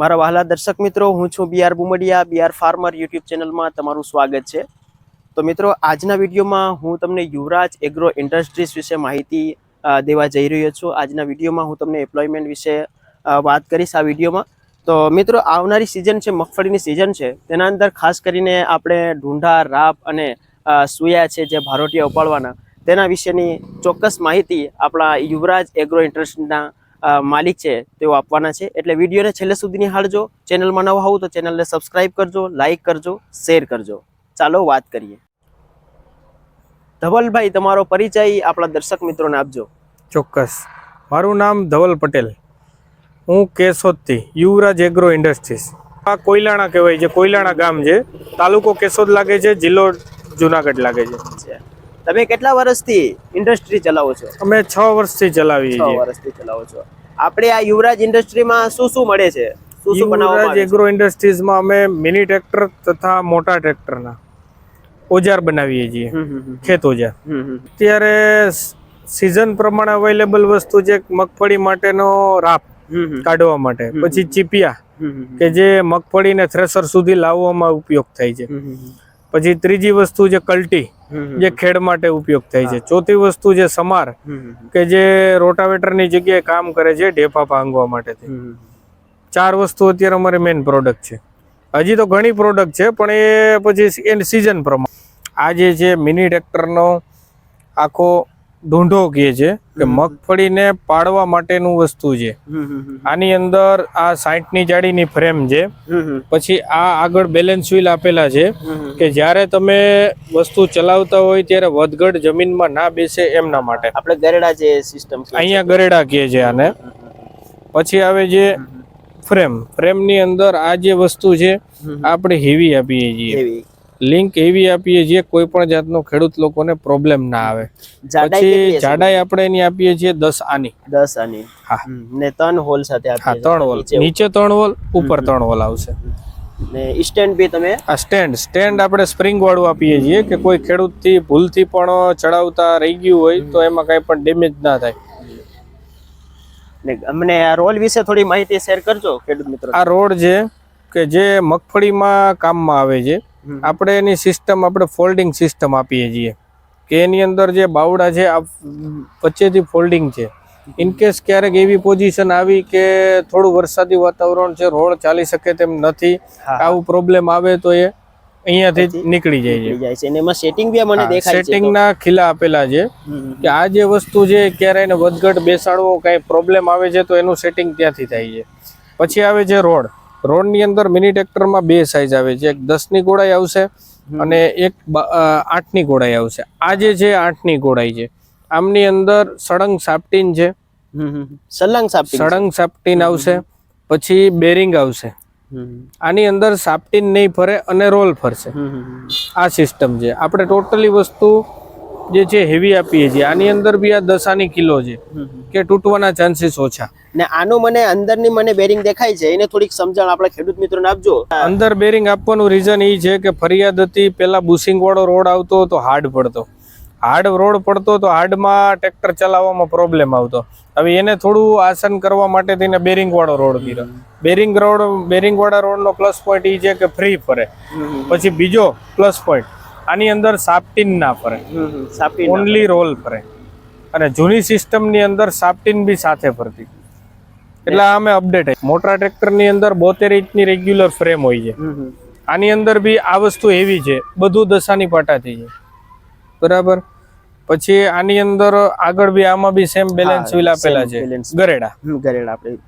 મારા વહાલા દર્શક મિત્રો, હું છું BR Bumdiya BR farmer YouTube ચેનલમાં તમારું સ્વાગત છે. તો મિત્રો, આજના વિડીયોમાં હું તમને યુવરાજ એગ્રો ઇન્ડસ્ટ્રીઝ વિશે માહિતી દેવા જઈ રહ્યો છું. આજના વિડીયોમાં હું તમને એમ્પ્લોયમેન્ટ વિશે વાત કરીશ આ વિડીયોમાં. તો મિત્રો, આવનારી સિઝન છે, મગફળીની સિઝન છે. તેના અંદર ખાસ કરીને આપણે ઢૂંઢા, રાપ અને સુયા છે જે ભારોટીયા ઉપાડવાના. તેના વિશેની ચોક્કસ માહિતી આપણા યુવરાજ એગ્રો ઇન્ડસ્ટ્રીના માલિક છે તેઓ આપવાના છે. એટલે વિડીયોને છેલ્લે સુધી નિહાળજો ચેનલમાં નવા હોવ તો ચેનલને સબસ્ક્રાઇબ કરજો લાઇક કરજો શેર કરજો. ચાલો વાત કરીએ. ધવલભાઈ તમારો પરિચય આપણા દર્શક મિત્રોને આપજો. ચોક્કસ. મારું નામ ધવલ પટેલ. હું કેશોદથી યુવરાજ એગ્રો ઇન્ડસ્ટ્રીઝ આ કોયલાણા કહેવાય છે કોયલાણા ગામ છે. તાલુકો કેશોદ લાગે છે જિલ્લો જુનાગઢ લાગે છે. તમે કેટલા વર્ષથી ઇન્ડસ્ટ્રી ચલાવો છો અમે છ વર્ષથી ચલાવીએ છીએ વર્ષથી ચલાવો છો આપણે આ યુવરાજ ઇન્ડસ્ટ્રીમાં શું શું મળે છે શું શું બનાવવામાં આવે છે? એગ્રો ઇન્ડસ્ટ્રીઝમાં અમે મિની ટ્રેક્ટર તથા મોટા ટ્રેક્ટરના ઓજાર બનાવીએ છીએ. ખેત ઓજાર. અત્યારે સિઝન પ્રમાણે અવેલેબલ વસ્તુ છે મગફળી માટેનો રાપ. કાઢવા માટે પછી ચીપિયા. કે જે મગફળીને થ્રેસર સુધી લાવવામાં ઉપયોગ થાય છે. પછી ત્રીજી વસ્તુ જે કલ્ટી. જે ખેડ માટે ઉપયોગ થાય છે ચોથી વસ્તુ છે સમાર. કે જે રોટાવેટરની જગ્યાએ કામ કરે છે ઢેફા ભાંગવા માટે. ચાર વસ્તુ અત્યારે અમારી મેઇન પ્રોડક્ટ છે હજી તો ઘણી પ્રોડક્ટ છે પણ એ પછી એની સિઝન પ્રમાણે આ જે છે મિની ટ્રેક્ટરનો આખો ઢૂંઢો કહે છે કે મગફળીને પાડવા માટેનું વસ્તુ છે. આની અંદર આ સાઠની જાડીની ફ્રેમ છે. પછી આ આગળ બેલેન્સ વ્હીલ આપેલા છે. કે જ્યારે તમે વસ્તુ ચલાવતા હોય ત્યારે વધઘટ જમીનમાં ના બેસે એમના માટે. આપણે ગરેડા જે સિસ્ટમ અહીંયા ગરેડા કહે છે આને. પછી આવે છે ફ્રેમ. ફ્રેમની અંદર આ જે વસ્તુ છે આપણે હેવી આપીએ છીએ. લિંક એવી આપીએ છીએ કોઈ પણ જાતનો ખેડૂત લોકોને પ્રોબ્લેમ ના આવે. જાડાઈ પછી જાડાઈ આપણે એની આપીએ છીએ દસ આની. દસ આની. હા. ને ત્રણ હોલ સાથે હા ત્રણ હોલ. નીચે ત્રણ હોલ ઉપર ત્રણ હોલ આવશે. ને સ્ટેન્ડ બી તમે? આ સ્ટેન્ડ સ્ટેન્ડ આપણે સ્પ્રિંગ વાળું આપીએ છીએ કે કોઈ ખેડૂતથી ભૂલથી પણ ચડાવતા રહી ગયું હોય તો એમાં કાંઈ પણ ડેમેજ ના થાય. ને અમને આ રોલ વિશે થોડી માહિતી શેર કરજો ખેડૂત મિત્રો. આ રોડ છે કે જે મગફળીમાં કામમાં આવે છે. આપણે એની સિસ્ટમ આપણે ફોલ્ડિંગ સિસ્ટમ આપીએ છીએ. કે એની અંદર જે બાવડા છે આ વચ્ચેથી ફોલ્ડિંગ છે. ઇનકેસ ક્યારેક એવી પોઝિશન આવી કે થોડું વરસાદી વાતાવરણ છે રોડ ચાલી શકે તેમ નથી આવું પ્રોબ્લેમ આવે તો એ અહીંયાથી નીકળી જાય છે. એમાં સેટિંગ બી મને દેખાય છે સેટિંગ ના ખીલા આપેલા છે કે આ જે વસ્તુ છે ક્યારે એને વધઘટ બેસાડવો કાંઈ પ્રોબ્લેમ આવે છે તો એનું સેટિંગ ત્યાંથી થાય છે. પછી આવે છે રોડ. રોડની અંદર મિની ટ્રેક્ટરમાં બે સાઈઝ આવે છે. એક દસની ગોળાઈ આવશે અને એક આઠની ગોળાઈ આવશે. આ જે છે આઠની ગોળાઈ છે. આમની અંદર સળંગ સાપટીન છે. સળંગ સાપટી સળંગ સાપટીન આવશે. પછી બેરિંગ આવશે. આની અંદર સાપટીન નહીં ફરે અને રોલ ફરશે. આ સિસ્ટમ છે. આપણે ટોટલી વસ્તુ જે છે હેવી આપીએ છીએ. આની અંદર બી આ દસાની કિલો છે કે તૂટવાના ચાન્સીસ ઓછા. ને આનું મને અંદરની મને બેરિંગ દેખાય છે એને થોડીક સમજણ આપણા ખેડૂત મિત્રોને આપજો. અંદર બેરિંગ આપવાનું રીઝન એ છે કે ફરિયાદ હતી પેલા બુશિંગ વાળો રોડ આવતો તો હાર્ડ પડતો. હાર્ડ રોડ પડતો તો હાર્ડમાં ટ્રેક્ટર ચલાવવામાં પ્રોબ્લેમ આવતો. હવે એને થોડું આસન કરવા માટે થઈને બેરિંગ વાળો રોડ કર્યો. બેરિંગ રોડ બેરિંગ વાળા રોડનો પ્લસ પોઈન્ટ એ છે કે ફ્રી. ફરે પછી બીજો પ્લસ પોઈન્ટ આની અંદર સાપટીન ના ફરે. સાપટી ઓનલી રોલ ફરે. અને જૂની સિસ્ટમની અંદર સાપટીન બી સાથે ફરતી. એટલે અમે અપડેટ મોટા ટ્રેક્ટરની અંદર બોતેર ઇંચની રેગ્યુલર ફ્રેમ હોય છે. આની અંદર બી આ વસ્તુ એવી છે બધું દશાની પાટાથી છે બરાબર? પછી આની અંદર આગળ બી આમાં બી સેમ બેલેન્સ વ્હીલ આપેલા છે. ગરેડા. ગરેડા આપણે.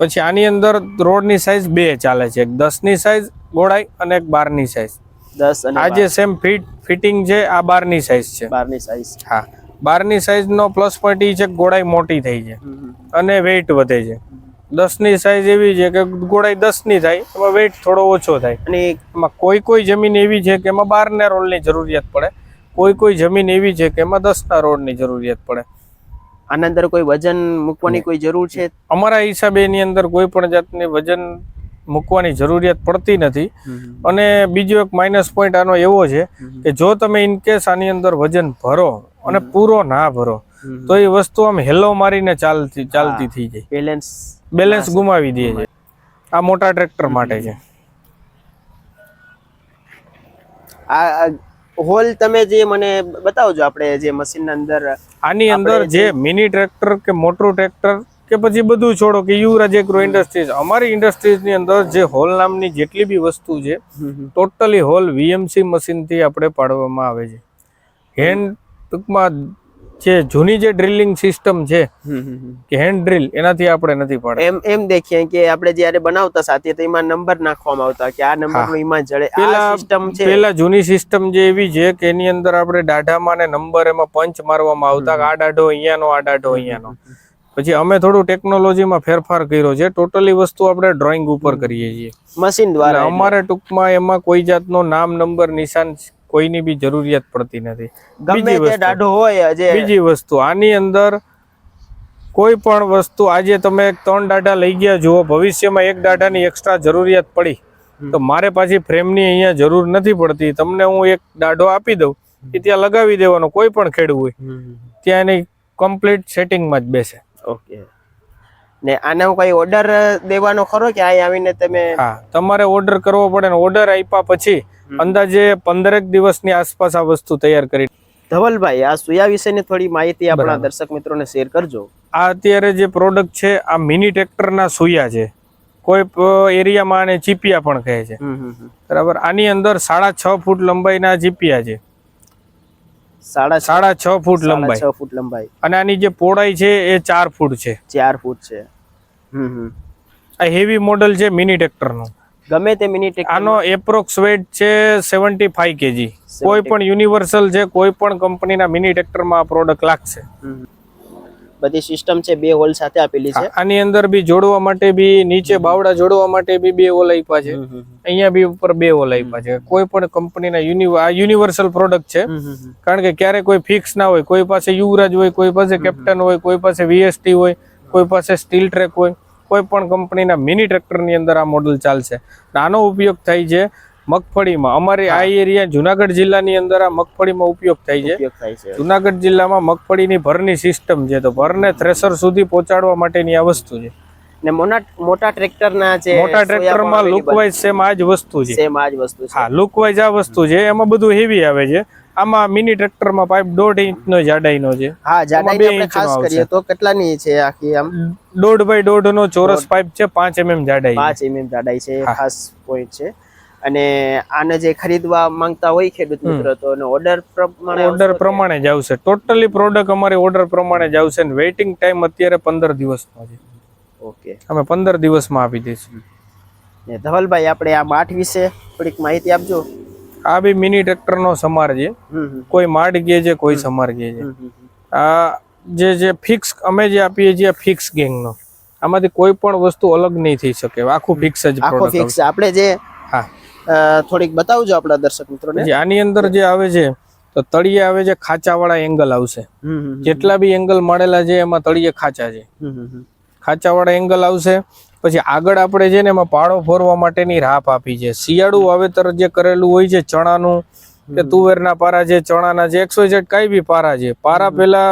પછી આની અંદર રોડની સાઈઝ બે ચાલે છે. એક દસની સાઈઝ ગોળાઈ અને એક બારની સાઈઝ દસ અને આ જે સેમ ફિટ ફિટિંગ છે આ બારની સાઈઝ છે. બારની સાઈઝ હા. બારની સાઇઝનો પ્લસ પોઈન્ટ એ છે ગોળાઈ મોટી થઈ છે. અને વેઇટ વધે છે. દસની સાઈઝ એવી છે કે ગોળાઈ દસની થાય એમાં વેઇટ થોડો ઓછો થાય. અને એમાં કોઈ કોઈ જમીન એવી છે કે એમાં બારના રોલની જરૂરિયાત પડે. કોઈ કોઈ જમીન એવી છે કે એમાં દસના રોડની જરૂરિયાત પડે. આના અંદર કોઈ વજન મૂકવાની કોઈ જરૂર છે? અમારા હિસાબે એની અંદર કોઈ પણ જાતની વજન મૂકવાની જરૂરિયાત પડતી નથી. અને બીજો એક માઇનસ પોઈન્ટ આનો એવો છે કે જો તમે ઇનકેસ આની અંદર વજન ભરો અને પૂરો ના ભરો તો એ વસ્તુ આમ હેલો મારીને ચાલતી ચાલતી થઈ જાય. બેલેન્સ બેલેન્સ ગુમાવી દે છે. આ મોટા ટ્રેક્ટર માટે છે. આ હોલ તમે જે મને બતાવજો આપણે જે મશીનના અંદર આની અંદર જે મિની ટ્રેક્ટર કે મોટું ટ્રેક્ટર કે પછી બધું છોડો કે યુવરાજ એગ્રો ઇન્ડસ્ટ્રીઝ અમારી ઇન્ડસ્ટ્રીઝની અંદર જે હોલ નામની જેટલી બી વસ્તુ છે ટોટલી હોલ વીએમસી મશીનથી આપણે પાડવામાં આવે છે. હેન્ડ ટૂંકમાં જે જૂની જે ડ્રિલિંગ સિસ્ટમ છે કે હેન્ડ ડ્રિલ એનાથી આપણે નથી પાડતા. એમ એમ દેખીએ કે આપણે જ્યારે બનાવતા સાથે તો એમાં નંબર નાખવામાં આવતા કે આ નંબર એમાં જડે. પેલા સિસ્ટમ છે. પેલા જૂની સિસ્ટમ જે એવી છે કે એની અંદર આપણે દાઢામાં ને નંબર એમાં પંચ મારવામાં આવતા કે આ દાઢો અહીંયાનો આ દાઢો અહીંયાનો. પછી અમે થોડું ટેકનોલોજીમાં ફેરફાર કર્યો છે. ટોટલી વસ્તુ આપણે ડ્રોઈંગ ઉપર કરીએ છીએ. મશીન દ્વારા અમારે ટૂંકમાં એમાં કોઈ જાતનો નામ નંબર નિશાન કોઈની બી જરૂરિયાત પડતી નથી. ગમે બીજી તે. દાઢો હોય બીજી વસ્તુ આની અંદર કોઈ પણ વસ્તુ આજે તમે ત્રણ દાઢા લઈ ગયા જુઓ ભવિષ્યમાં એક દાઢાની એક્સ્ટ્રા જરૂરિયાત પડી. તો મારે પાછી ફ્રેમની અહીંયા જરૂર નથી પડતી. તમને હું એક દાઢો આપી દઉં કે ત્યાં લગાવી દેવાનો કોઈ પણ ખેડવું હોય. ત્યાં એની કમ્પ્લીટ સેટિંગમાં જ બેસે. ઓકે. ને આને હું કઈ ઓર્ડર દેવાનો ખરો કે અહીં આવીને તમે હા તમારે ઓર્ડર કરવો પડે ને ઓર્ડર આપ્યા પછી અંદાજે પંદરેક દિવસની આસપાસ આ વસ્તુ તૈયાર કરી ધવલભાઈ આ સુયા વિશેની થોડી માહિતી આપણા દર્શક મિત્રોને શેર કરજો. આ અત્યારે જે પ્રોડક્ટ છે આ મિની ટ્રેક્ટરના સુયા છે. કોઈ એરિયામાં આને ચીપિયા પણ કહે છે. બરાબર? આની અંદર સાડા છ ફૂટ લંબાઈના ચીપિયા છે. સાડા છ સાડા છ ફૂટ લંબાઈ. છ ફૂટ લંબાઈ. અને આની જે પહોળાઈ છે એ ચાર ફૂટ છે. ચાર ફૂટ છે. હમ હમ. આ હેવી મોડલ છે મિની ટ્રેક્ટરનું ગમે તે મિનિટ આનો એપ્રોક્સ વેટ છે સેવન્ટી ફાઈવ કેજી કોઈ પણ યુનિવર્સલ છે કોઈ પણ કંપનીના મિની ટ્રેક્ટરમાં આ પ્રોડક્ટ લાગશે. બધી સિસ્ટમ છે બે હોલ સાથે આપેલી છે. આની અંદર બી જોડવા માટે બી નીચે બાવડા જોડવા માટે બી બે હોલ આપ્યા છે. અહીંયા બી ઉપર બે હોલ આપ્યા છે. કોઈ પણ કંપનીના આ યુનિવર્સલ પ્રોડક્ટ છે. કારણ કે ક્યારે કોઈ ફિક્સ ના હોય કોઈ પાસે યુવરાજ હોય કોઈ પાસે કેપ્ટન હોય કોઈ પાસે વીએસટી હોય કોઈ પાસે સ્ટીલ ટ્રેક હોય કોઈ પણ કંપનીના મિની ટ્રેક્ટરની અંદર આ મોડલ ચાલશે. આનો ઉપયોગ થાય છે મગફળીમાં. અમારી આ એરિયા જુનાગઢ જિલ્લાની અંદર આ મગફળીમાં ઉપયોગ થાય છે. જુનાગઢ જિલ્લામાં મગફળીની ભરની સિસ્ટમ છે. તો ભરને થ્રેસર સુધી પહોંચાડવા માટેની આ વસ્તુ છે. ને મોટા મોટા ટ્રેક્ટરના છે મોટા ટ્રેક્ટરમાં લુકવાઇઝ સેમ આ જ વસ્તુ છે. સેમ આ જ વસ્તુ છે. હા લુકવાઇઝ આ વસ્તુ છે. એમાં બધું હેવી આવે છે. આમાં મિની ટ્રેક્ટરમાં પાઇપ દોઢ ઇંચનો જાડાઈનો છે. હા જાડાઈ બે આપણે ખાસ કરીએ તો કેટલાની છે આખી આમ? દોઢ બાય દોઢ નો ચોરસ પાઇપ છે. પાંચ એમએમ જાડાઈ પાંચ એમએમ જાડાઈ છે. ખાસ પોઈન્ટ છે. અને આને જે ખરીદવા માંગતા હોય ખેડૂત મિત્રો તો એનો ઓર્ડર પ્રમાણે ઓર્ડર પ્રમાણે જ આવશે. ટોટલી પ્રોડક્ટ અમારી ઓર્ડર પ્રમાણે જ આવશે અને વેઇટિંગ ટાઈમ અત્યારે પંદર દિવસનો છે. ઓકે. અમે પંદર દિવસમાં આપી દઈશું. ને ધવલભાઈ આપણે આ માઠ વિશે થોડીક માહિતી આપજો. આ બી મિની ટ્રેક્ટરનો સમાર છે. કોઈ માડ ગે છે કોઈ સમાર ગે છે. આ જે જે ફિક્સ અમે જે આપીએ છીએ ફિક્સ ગેંગનો આમાંથી કોઈ પણ વસ્તુ અલગ નહીં થઈ શકે. આખું ફિક્સ જ આખું ફિક્સ આપણે જે હા. થોડીક બતાવજો આપણા દર્શક મિત્રોને. આની અંદર જે આવે છે તો તળિયે આવે છે ખાંચાવાળા એંગલ આવશે. જેટલા બી એંગલ મળેલા છે એમાં તળિયે ખાંચા છે. ખાંચાવાળા એંગલ આવશે પછી આગળ આપણે છે ને એમાં પાળો ફોરવા માટેની રાપ આપી છે. શિયાળુ વાવેતર જે કરેલું હોય છે ચણાનું કે તુવેરના પારા છે ચણાના છે એકસો જેટ કઈ બી પારા છે. પારા પેલા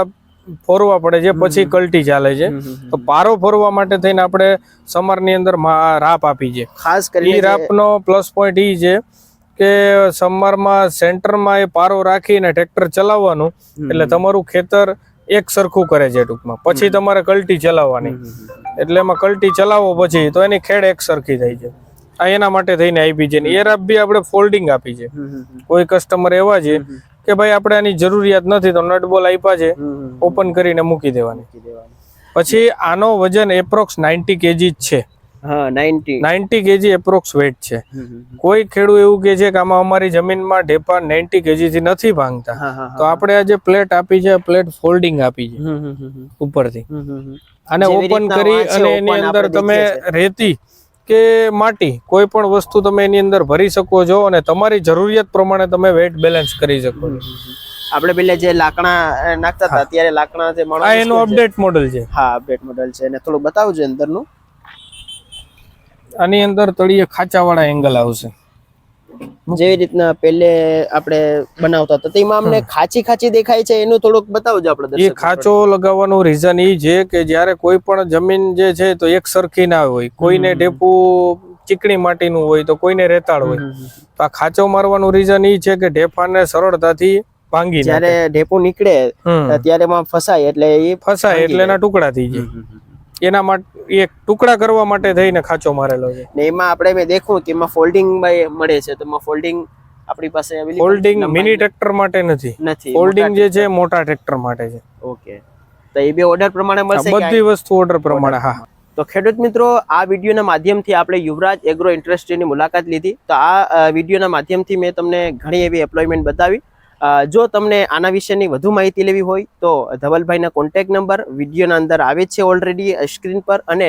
ફોરવા પડે છે પછી કલટી ચાલે છે. તો પારો ફોરવા માટે થઈને આપણે સમરની અંદર રાપ આપી છે. ખાસ કરી રાપનો પ્લસ પોઈન્ટ ઈ છે કે સમરમાં સેન્ટરમાં એ પારો રાખીને ટ્રેક્ટર ચલાવવાનું એટલે તમારું ખેતર એક સરખું કરે છે ટૂંકમાં. પછી તમારે કલટી ચલાવવાની. એટલે એમાં કલટી ચલાવો પછી તો એની ખેડ એક સરખી થાય છે. આ એના માટે થઈને આપી છે. એ રાપ બી આપણે ફોલ્ડિંગ આપી છે. કોઈ કસ્ટમર એવા છે કે ભાઈ આપણે આની જરૂરિયાત નથી તો નટ બોલ આપ્યા છે. ઓપન કરીને મૂકી દેવાની. પછી આનો વજન એપ્રોક્સ નાઇન્ટી કેજી જ છે. નાઇન્ટી. કેજી એપ્રોક્સ વેટ છે. કોઈ ખેડૂત એવું કે છે કે આમાં અમારી જમીનમાં ઢેપા નાઇન્ટી કેજી થી નથી ભાંગતા. તો આપણે આ જે પ્લેટ આપી છે પ્લેટ ફોલ્ડિંગ આપી છે. ઉપરથી. જેવી ઓપન કરી અને એની અંદર તમે રેતી કે માટી કોઈ પણ વસ્તુ તમે એની અંદર ભરી શકો છો અને તમારી જરૂરિયાત પ્રમાણે તમે વેટ બેલેન્સ કરી શકો છો. આપણે પેલા જે લાકડા નાખતા હતા અત્યારે લાકડા જે આ માણસ એનું અપડેટ મોડલ છે. હા અપડેટ મોડેલ છે. અને થોડું બતાવજો અંદરનું. આની અંદર તળિયે ખાંચાવાળા એંગલ આવશે. જેવી રીતના પેલે આપણે બનાવતા હતા. તેમાં અમને ખાચી ખાચી દેખાય છે એનું થોડુંક બતાવજો આપણે એ ખાંચો લગાવવાનું રીઝન એ છે કે જ્યારે કોઈ પણ જમીન જે છે તો એક સરખી ના હોય. કોઈને ડેપુ ચીકણી માટીનું હોય તો કોઈને રેતાળ હોય. તો આ ખાંચો મારવાનું રીઝન એ છે કે ઢેફાને સરળતાથી ભાંગી. જ્યારે ઢેપું નીકળે ત્યારે એમાં ફસાય એટલે એ ફસાય એટલે એના ટુકડા થઈ જાય. એના માટે એક ટુકડા કરવા માટે થઈને ખાંચો મારેલો છે. ને એમાં આપણે મેં દેખું કે એમાં ફોલ્ડિંગ મળે છે તો એમાં ફોલ્ડિંગ આપણી પાસે ફોલ્ડિંગ મિની ટ્રેક્ટર માટે નથી. નથી ફોલ્ડિંગ જે છે મોટા ટ્રેક્ટર માટે છે. ઓકે. તો એ બે ઓર્ડર પ્રમાણે મળશે બધી વસ્તુ ઓર્ડર પ્રમાણે હા. તો ખેડૂત મિત્રો આ વિડીયોના માધ્યમથી આપણે યુવરાજ એગ્રો ઇન્ડસ્ટ્રીની મુલાકાત લીધી. તો આ વિડીયોના માધ્યમથી મેં તમને ઘણી એવી એપ્લોયમેન્ટ બતાવી. જો તમને આના વિશેની વધુ માહિતી લેવી હોય, તો ધવલભાઈના કોન્ટેક નંબર વિડીયોના અંદર આવે છે ઓલરેડી સ્ક્રીન પર અને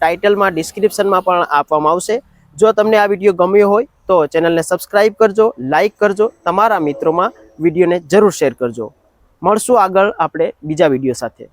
ટાઇટલમાં ડિસ્ક્રિપ્શનમાં પણ આપવામાં આવશે. જો તમને આ વીડિયો ગમ્યો હોય, તો ચેનલને સબસ્ક્રાઇબ કરજો લાઇક કરજો, તમારા મિત્રોમાં વિડીયોને જરૂર શેર કરજો. મળશું આગળ આપણે બીજા વીડિયો સાથે.